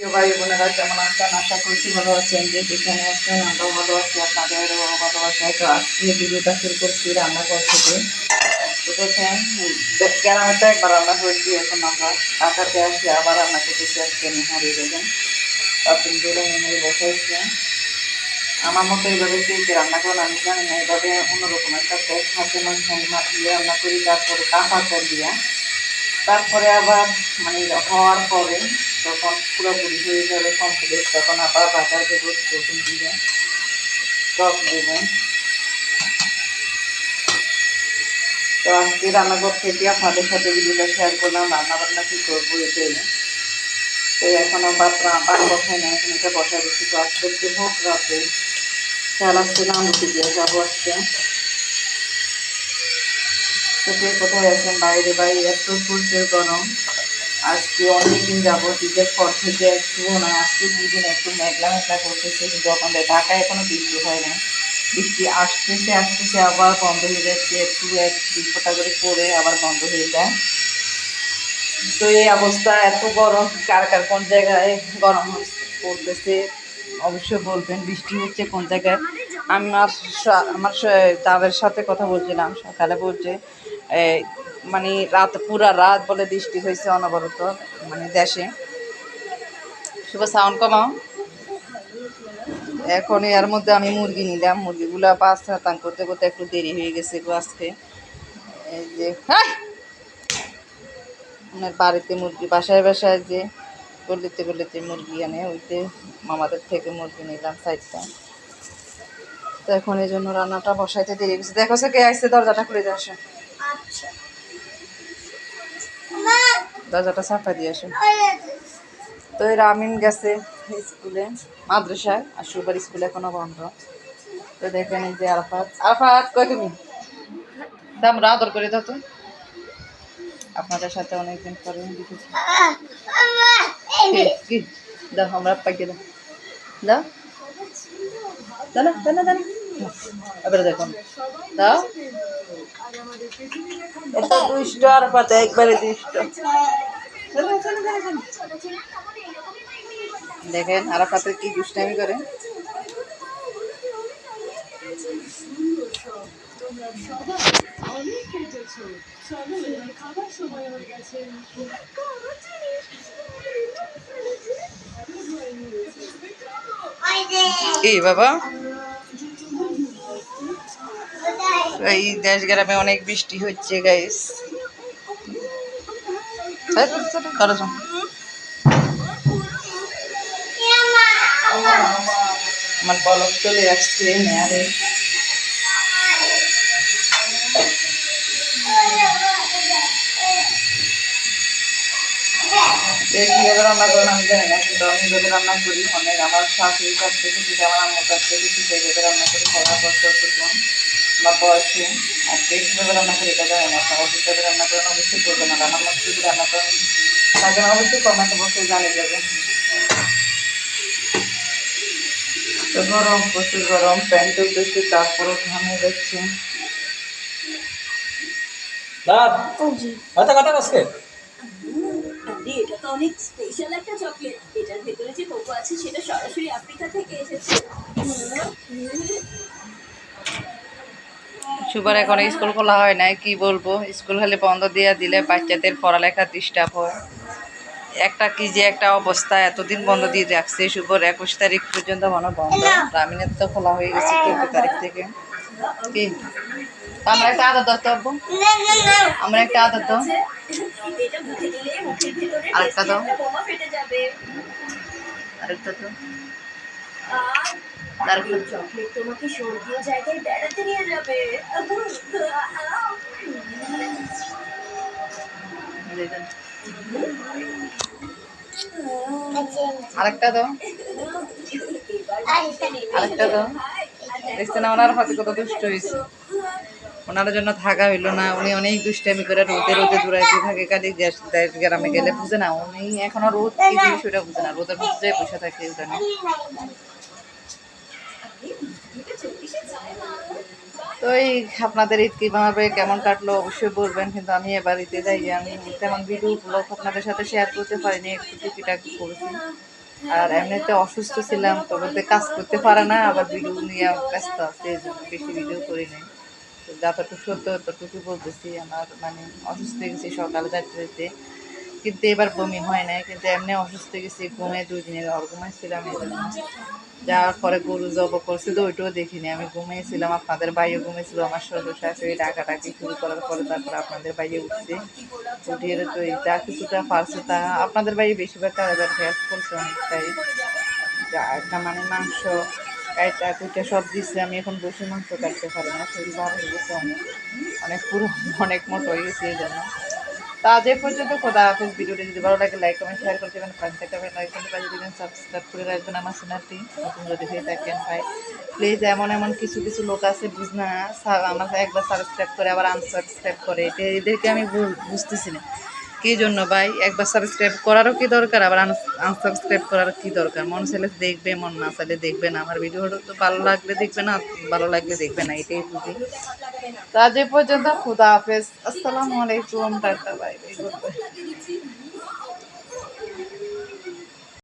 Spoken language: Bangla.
প্রিয় ভাই বোনেরা, কেমন আছেন? আশা করছি ভালো আছেন। যে যেখানে আছেন, আমরাও ভালো আছি। আপনাদেরও ভালোবাসায় তো আজকে ভিডিওটা শুরু করছি রান্নাঘর থেকে। তো দেখেন গ্রামে তো একবার রান্না করেছি এখন আমরা ঢাকাতে আসি আবার রান্না করতেছি আজকে নিহারি দেখেন তারপরে ধরে নিয়ে বসাইছে। আমার মতো এইভাবে কে কে রান্না করেন, আমি জানি না। এইভাবে অন্যরকম একটা টেস্ট হাতে মাংস দিয়ে রান্না করি, তারপরে কাঁচা তেল দিয়া। তারপরে আবার মানে হওয়ার পরে তখন পুরোপুরি হয়ে যাবে কমপ্লিট তখন আবার বাজার দেবো রসুন দিয়ে টক দেবেন তো আজকে রান্নাঘর থেকে আপনাদের সাথে ভিডিওটা শেয়ার করলাম রান্না বান্না কী করব এতে তো এখন আবার বান বসাই না এখন এটা বসাই দিচ্ছি তো আজকে একটু হোক, রাতে খেয়াল আসছে না, আমি দিয়ে যাব আজকে। তো কে কোথায় আছেন? বাইরে বাইরে এত সূর্যের গরম। আজকে অনেকদিন যাব ঈদের পর থেকে একটু নয় আজকে দুদিন একটু মেঘলা মেঘলা করতেছে, কিন্তু আমাদের ঢাকায় এখনও বৃষ্টি হয় না বৃষ্টি আসতেছে আসতেছে, আবার বন্ধ হয়ে যাচ্ছে। একটু এক দুই ফোঁটা করে পরে আবার বন্ধ হয়ে যায়। তো এই অবস্থা, এত গরম, কার কার কোন জায়গায় গরম পড়তেছে অবশ্যই বলবেন বৃষ্টি হচ্ছে কোন জায়গায়? আমার আমার তাদের সাথে কথা বলছিলাম, সকালে বলছে মানে রাত, পুরা রাত বলে বৃষ্টি হয়েছে অনবরত মানে দেশে। শুভ সাউন্ড কমাও। এখন এর মধ্যে আমি মুরগি নিলাম। মুরগিগুলা বাচ্চা তান করতে করতে একটু দেরি হয়ে গেছে আজকে। এই যে! আমার বাড়িতে মুরগি, বাসায় বাসায় যে গলিতে গলিতে মুরগি আনে, ওইতে মামাদের থেকে মুরগি নিলাম সাইডটা। তো এখন এই জন্য রান্নাটা বসাইতে দেরি গেছে। দেখো সে কে আসছে দরজাটা খুলে দিয়ে দরজাটা সাফা দিয়ে আসো তো এই রামিন গেছে স্কুলে, মাদ্রাসায়, আর সুপার স্কুল এখনও বন্ধ। তো দেখেন এই যে আরাফাত। আরাফাত, কই তুমি? দাম আদর করে দাও তো। আপনাদের সাথে অনেকদিন পরে দেখেছি। দাও, আমরা পাইকে দাও। দাও। দাও না দাও না দাও না। এবারে দেখুন দাও। এটা দুষ্ট আর পাতে একবারে চলো। দেখেন আরাফাতের কি দুষ্টামি করে। এই বাবা। এই দেশ গ্রামে অনেক বৃষ্টি হচ্ছে গাইস আমার বলক চলে মেয়ারে কীভাবে রান্না রান্না করি, অনেক আমার শাশুড়ির কাছ থেকে আমার আম্মুর কাছ থেকে রান্না করি কষ্ট করতাম বা বয়সে আর কে কীভাবে রান্না করি এটা জানি না কীভাবে রান্না করেন অবশ্যই করবেন আর আমার মতো যদি রান্না করেন তাকে অবশ্যই কমেন্ট বক্সে জানিয়ে যাবেন তো গরম প্রচুর গরম প্যান্ট চলতেছে তারপরও ঘামে যাচ্ছে। দাঁত? কথা কথা আজকে? আরে এটা তো অনেক স্পেশাল একটা চকলেট এটার ভেতরে যে কোকো আছে সেটা সরাসরি আফ্রিকা থেকে এসেছে। সুবার এখন স্কুল খোলা হয় নাই, কি বলব? স্কুল খালি বন্ধ দিয়ে দিলে বাচ্চাদের পড়ালেখা ডিস্টার্ব হয়। একটা কি যে একটা অবস্থা, এতদিন বন্ধ দিয়ে রাখছে শুভর একুশ তারিখ পর্যন্ত মনে বন্ধ। গ্রামীণের তো খোলা হয়ে গেছে চোদ্দ তারিখ থেকে। কি? আমরা একটা আদর দত্ত আমরা একটা আদর ভেতরে আরেকটা যাবে আরেকটা তো এই চকলেট তোমাকে স্বর্গীয় জায়গায় বেড়াতে নিয়ে যাবে। আরেকটা দাও। আরেকটা দাও। দেখছেন ওনার হাতে কত দুষ্ট হয়েছে। ওনার জন্য থাকা হইল না, উনি অনেক দুষ্টামি করে রোদে রোদে দূরাইতে থাকে কালি গ্যাস গ্রামে গেলে বুঝে না, উনি এখনও রোদ কি জিনিস ওটা বুঝে না, রোদের মধ্যে বসে থাকে ওটা। তো এই আপনাদের ঈদ কীভাবে কেমন কাটলো, অবশ্যই বলবেন, কিন্তু আমি এবার ঈদে যাই, আমি তেমন ভিডিও ব্লগ আপনাদের সাথে শেয়ার করতে পারিনি, একটু টুকিটাকি করেছি। আর এমনিতে অসুস্থ ছিলাম তো বলতে কাজ করতে পারে না, আবার ভিডিও নিয়ে ব্যস্ত আছে বেশি ভিডিও করি নাই। যতটুকু সত্য, ততটুকু বলতেছি, আমার মানে অসুস্থ হয়ে গেছি সকালে যেতে কিন্তু এবার বমি হয় নাই, কিন্তু এমনি অসুস্থ গেছি ঘুমে দুই দিনের ঘর ঘুমাইছিলাম। যাওয়ার পরে গরু জব করছে তো ওইটাও দেখিনি, আমি ঘুমিয়েছিলাম আপনাদের বাইরে ঘুমিয়েছিল আমার শ্বশুর শাশুড়ি ডাকাটাকি শুরু করার পরে তারপর আপনাদের বাইরে উঠছে। উঠিয়ে তো যা কিছুটা পারছে তা, আপনাদের বাইরে বেশিরভাগ কাজ হেল্প করছে অনেকটাই যা একটা মানে মাংস কাইটা কুইটা সব দিচ্ছে আমি এখন বসে মাংস কাটতে পারি না, শরীর ভালো হয়ে গেছে অনেক। অনেক পুরো, অনেক মতো হয়ে গেছে এই জন্য। তা আজ পর্যন্ত, খোদা হাফেজ। ভিডিওটি যদি ভালো লাগে লাইক কমেন্ট শেয়ার করে দেবেন পাশে থাকবেন লাইক করতে দিবেন সাবস্ক্রাইব করে রাখবেন আমার চ্যানেলটি নতুন যদি হয়ে থাকেন, ভাই প্লিজ এমন এমন কিছু কিছু লোক আছে, বুঝ না আমার একবার সাবস্ক্রাইব করে, আবার আনসাবস্ক্রাইব করে। এদেরকে আমি বুঝতেছি না। কী জন্য ভাই? একবার সাবস্ক্রাইব করারও কি দরকার? আবার আনসাবস্ক্রাইব করার কি দরকার? মন চাইলে দেখবে, মন না চাইলে দেখবে না। আমার ভিডিওটা তো ভালো লাগলে দেখবে না, ভালো লাগলে দেখবে না। এটাই বুঝি তো এই পর্যন্ত খুদা হাফেজ। আসসালামু আলাইকুম, টাটা বাই